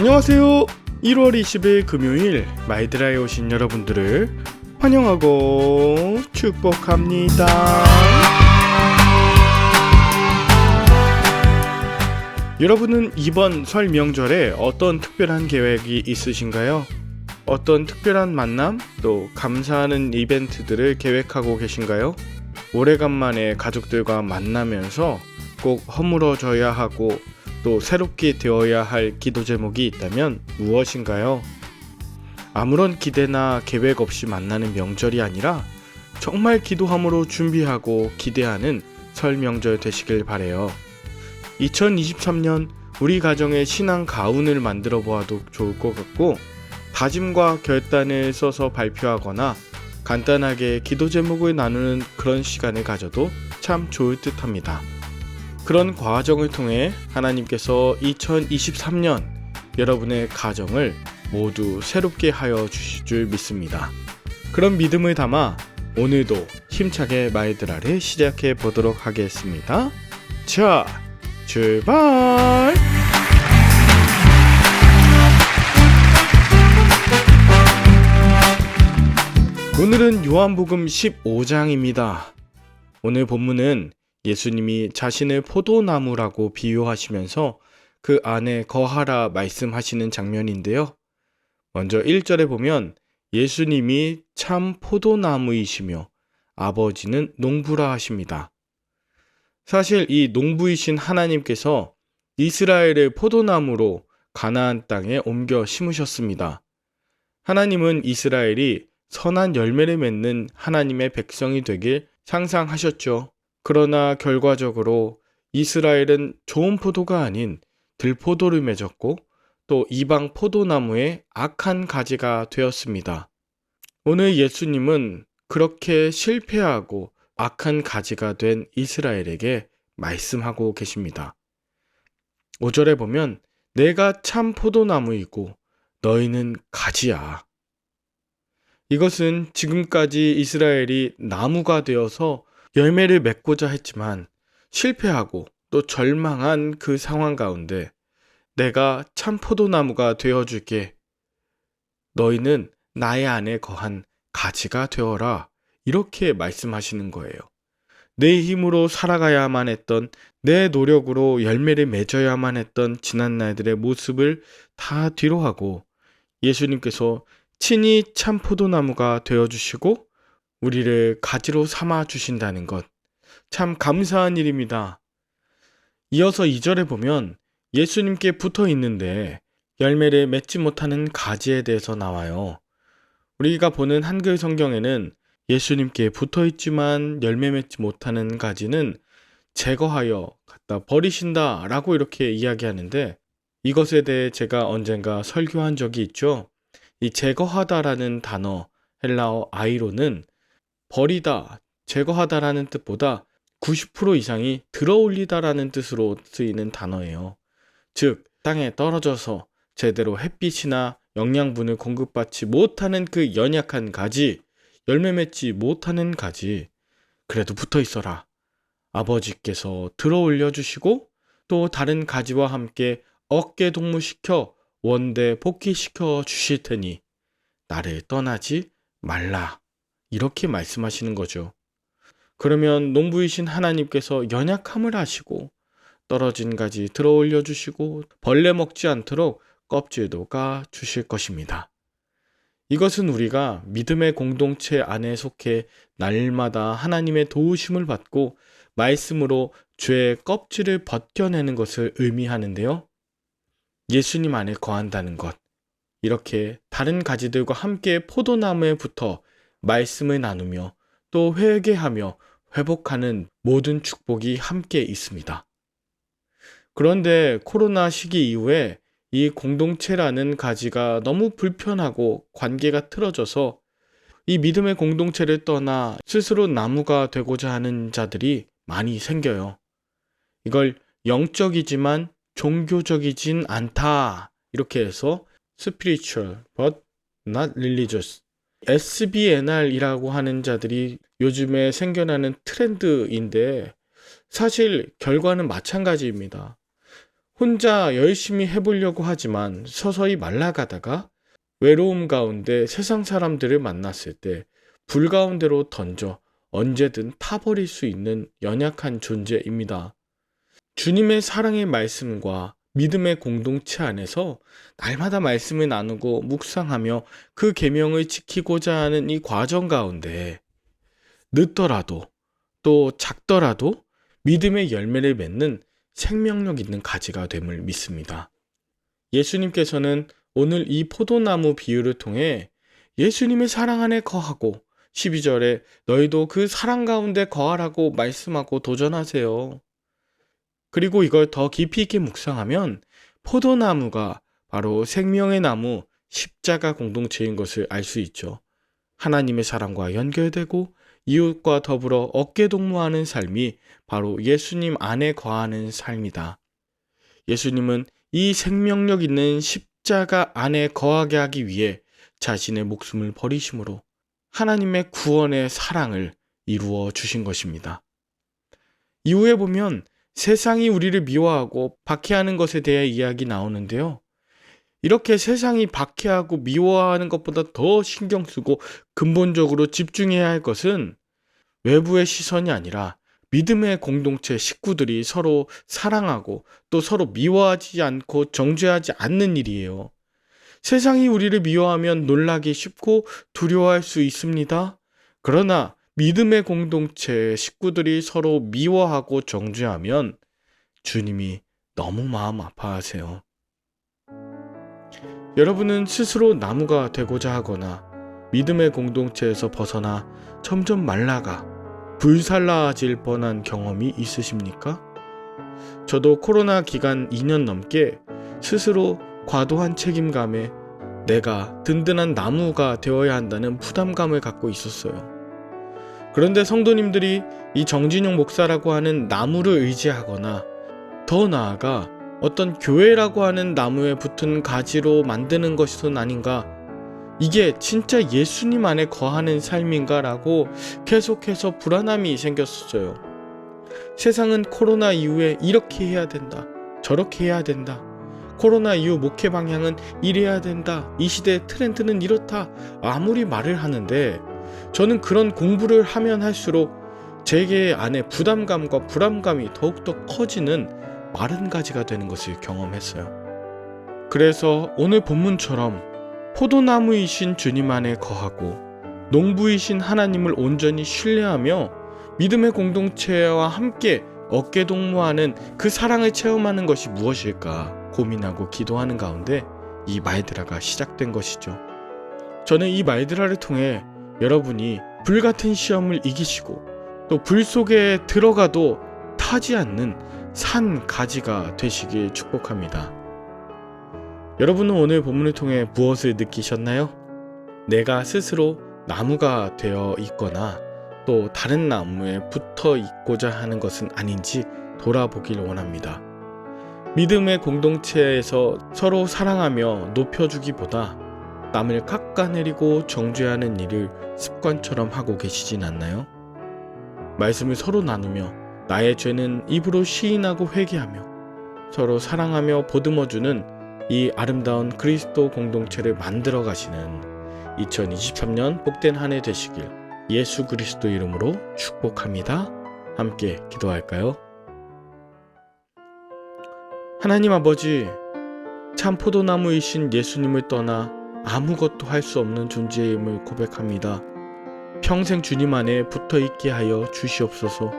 안녕하세요. 1월 20일 금요일 마이드라에 오신 여러분들을 환영하고 축복합니다. 여러분은 이번 설 명절에 어떤 특별한 계획이 있으신가요? 어떤 특별한 만남 또 감사하는 이벤트들을 계획하고 계신가요? 오래간만에 가족들과 만나면서 꼭 허물어져야 하고 또 새롭게 되어야 할 기도 제목이 있다면 무엇인가요? 아무런 기대나 계획 없이 만나는 명절이 아니라 정말 기도함으로 준비하고 기대하는 설 명절 되시길 바래요. 2023년 우리 가정의 신앙 가운을 만들어 보아도 좋을 것 같고 다짐과 결단을 써서 발표하거나 간단하게 기도 제목을 나누는 그런 시간을 가져도 참 좋을 듯 합니다. 그런 과정을 통해 하나님께서 2023년 여러분의 가정을 모두 새롭게 하여 주실 줄 믿습니다. 그런 믿음을 담아 오늘도 힘차게 마이드라를 시작해 보도록 하겠습니다. 자, 출발! 오늘은 요한복음 15장입니다. 오늘 본문은 예수님이 자신을 포도나무라고 비유하시면서 그 안에 거하라 말씀하시는 장면인데요. 먼저 1절에 보면 예수님이 참 포도나무이시며 아버지는 농부라 하십니다. 사실 이 농부이신 하나님께서 이스라엘을 포도나무로 가나안 땅에 옮겨 심으셨습니다. 하나님은 이스라엘이 선한 열매를 맺는 하나님의 백성이 되길 상상하셨죠. 그러나 결과적으로 이스라엘은 좋은 포도가 아닌 들포도를 맺었고 또 이방 포도나무의 악한 가지가 되었습니다. 오늘 예수님은 그렇게 실패하고 악한 가지가 된 이스라엘에게 말씀하고 계십니다. 5절에 보면 내가 참 포도나무이고 너희는 가지야. 이것은 지금까지 이스라엘이 나무가 되어서 열매를 맺고자 했지만 실패하고 또 절망한 그 상황 가운데 내가 참 포도나무가 되어 줄게. 너희는 나의 안에 거한 가지가 되어라. 이렇게 말씀하시는 거예요. 내 힘으로 살아가야만 했던 내 노력으로 열매를 맺어야만 했던 지난 날들의 모습을 다 뒤로하고 예수님께서 친히 참 포도나무가 되어주시고 우리를 가지로 삼아 주신다는 것. 참 감사한 일입니다. 이어서 2절에 보면 예수님께 붙어 있는데 열매를 맺지 못하는 가지에 대해서 나와요. 우리가 보는 한글 성경에는 예수님께 붙어 있지만 열매 맺지 못하는 가지는 제거하여 갖다 버리신다 라고 이렇게 이야기하는데 이것에 대해 제가 언젠가 설교한 적이 있죠. 이 제거하다라는 단어 헬라어 아이로는 버리다, 제거하다라는 뜻보다 90% 이상이 들어올리다라는 뜻으로 쓰이는 단어예요. 즉, 땅에 떨어져서 제대로 햇빛이나 영양분을 공급받지 못하는 그 연약한 가지, 열매 맺지 못하는 가지, 그래도 붙어 있어라. 아버지께서 들어 올려 주시고 또 다른 가지와 함께 어깨 동무시켜 원대 복귀시켜 주실 테니 나를 떠나지 말라. 이렇게 말씀하시는 거죠. 그러면 농부이신 하나님께서 연약함을 하시고 떨어진 가지 들어 올려 주시고 벌레 먹지 않도록 껍질도 까 주실 것입니다. 이것은 우리가 믿음의 공동체 안에 속해 날마다 하나님의 도우심을 받고 말씀으로 죄의 껍질을 벗겨내는 것을 의미하는데요. 예수님 안에 거한다는 것. 이렇게 다른 가지들과 함께 포도나무에 붙어 말씀을 나누며 또 회개하며 회복하는 모든 축복이 함께 있습니다. 그런데 코로나 시기 이후에 이 공동체라는 가지가 너무 불편하고 관계가 틀어져서 이 믿음의 공동체를 떠나 스스로 나무가 되고자 하는 자들이 많이 생겨요. 이걸 영적이지만 종교적이진 않다. 이렇게 해서 spiritual but not religious SBNR이라고 하는 자들이 요즘에 생겨나는 트렌드인데 사실 결과는 마찬가지입니다. 혼자 열심히 해보려고 하지만 서서히 말라가다가 외로움 가운데 세상 사람들을 만났을 때 불 가운데로 던져 언제든 타버릴 수 있는 연약한 존재입니다. 주님의 사랑의 말씀과 믿음의 공동체 안에서 날마다 말씀을 나누고 묵상하며 그 계명을 지키고자 하는 이 과정 가운데 늦더라도 또 작더라도 믿음의 열매를 맺는 생명력 있는 가지가 됨을 믿습니다. 예수님께서는 오늘 이 포도나무 비유를 통해 예수님의 사랑 안에 거하고 12절에 너희도 그 사랑 가운데 거하라고 말씀하고 도전하세요. 그리고 이걸 더 깊이 있게 묵상하면 포도나무가 바로 생명의 나무 십자가 공동체인 것을 알 수 있죠. 하나님의 사랑과 연결되고 이웃과 더불어 어깨동무하는 삶이 바로 예수님 안에 거하는 삶이다. 예수님은 이 생명력 있는 십자가 안에 거하게 하기 위해 자신의 목숨을 버리심으로 하나님의 구원의 사랑을 이루어 주신 것입니다. 이후에 보면 세상이 우리를 미워하고 박해하는 것에 대해 이야기 나오는데요. 이렇게 세상이 박해하고 미워하는 것보다 더 신경 쓰고 근본적으로 집중해야 할 것은 외부의 시선이 아니라 믿음의 공동체 식구들이 서로 사랑하고 또 서로 미워하지 않고 정죄하지 않는 일이에요. 세상이 우리를 미워하면 놀라기 쉽고 두려워할 수 있습니다. 그러나 믿음의 공동체 식구들이 서로 미워하고 정죄하면 주님이 너무 마음 아파하세요. 여러분은 스스로 나무가 되고자 하거나 믿음의 공동체에서 벗어나 점점 말라가 불살라질 뻔한 경험이 있으십니까? 저도 코로나 기간 2년 넘게 스스로 과도한 책임감에 내가 든든한 나무가 되어야 한다는 부담감을 갖고 있었어요. 그런데 성도님들이 이 정진용 목사라고 하는 나무를 의지하거나 더 나아가 어떤 교회라고 하는 나무에 붙은 가지로 만드는 것은 아닌가 이게 진짜 예수님 안에 거하는 삶인가라고 계속해서 불안함이 생겼었어요. 세상은 코로나 이후에 이렇게 해야 된다. 저렇게 해야 된다. 코로나 이후 목회 방향은 이래야 된다. 이 시대의 트렌드는 이렇다. 아무리 말을 하는데 저는 그런 공부를 하면 할수록 제게 안에 부담감과 불안감이 더욱더 커지는 마른 가지가 되는 것을 경험했어요. 그래서 오늘 본문처럼 포도나무이신 주님 안에 거하고 농부이신 하나님을 온전히 신뢰하며 믿음의 공동체와 함께 어깨 동무하는 그 사랑을 체험하는 것이 무엇일까 고민하고 기도하는 가운데 이 말드라가 시작된 것이죠. 저는 이 말드라를 통해 여러분이 불 같은 시험을 이기시고 또 불 속에 들어가도 타지 않는 산 가지가 되시길 축복합니다. 여러분은 오늘 본문을 통해 무엇을 느끼셨나요? 내가 스스로 나무가 되어 있거나 또 다른 나무에 붙어 있고자 하는 것은 아닌지 돌아보길 원합니다. 믿음의 공동체에서 서로 사랑하며 높여주기보다 남을 깎아내리고 정죄하는 일을 습관처럼 하고 계시진 않나요? 말씀을 서로 나누며 나의 죄는 입으로 시인하고 회개하며 서로 사랑하며 보듬어주는 이 아름다운 그리스도 공동체를 만들어 가시는 2023년 복된 한 해 되시길 예수 그리스도 이름으로 축복합니다. 함께 기도할까요? 하나님 아버지, 참 포도나무이신 예수님을 떠나 아무것도 할 수 없는 존재임을 고백합니다. 평생 주님 안에 붙어 있게 하여 주시옵소서.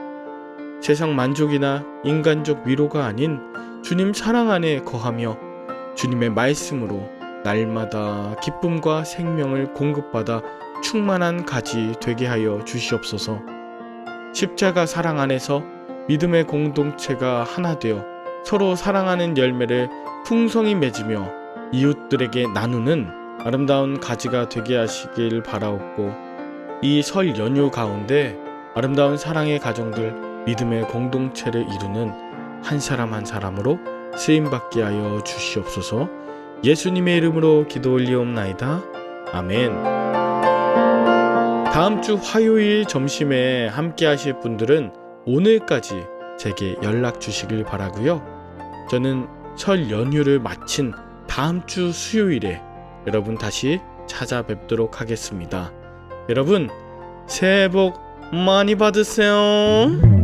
세상 만족이나 인간적 위로가 아닌 주님 사랑 안에 거하며 주님의 말씀으로 날마다 기쁨과 생명을 공급받아 충만한 가지 되게 하여 주시옵소서. 십자가 사랑 안에서 믿음의 공동체가 하나 되어 서로 사랑하는 열매를 풍성히 맺으며 이웃들에게 나누는 아름다운 가지가 되게 하시길 바라옵고 이 설 연휴 가운데 아름다운 사랑의 가정들 믿음의 공동체를 이루는 한 사람 한 사람으로 쓰임받게 하여 주시옵소서 예수님의 이름으로 기도 올리옵나이다. 아멘. 다음 주 화요일 점심에 함께 하실 분들은 오늘까지 제게 연락 주시길 바라고요. 저는 설 연휴를 마친 다음 주 수요일에 여러분 다시 찾아뵙도록 하겠습니다. 여러분 새해 복 많이 받으세요.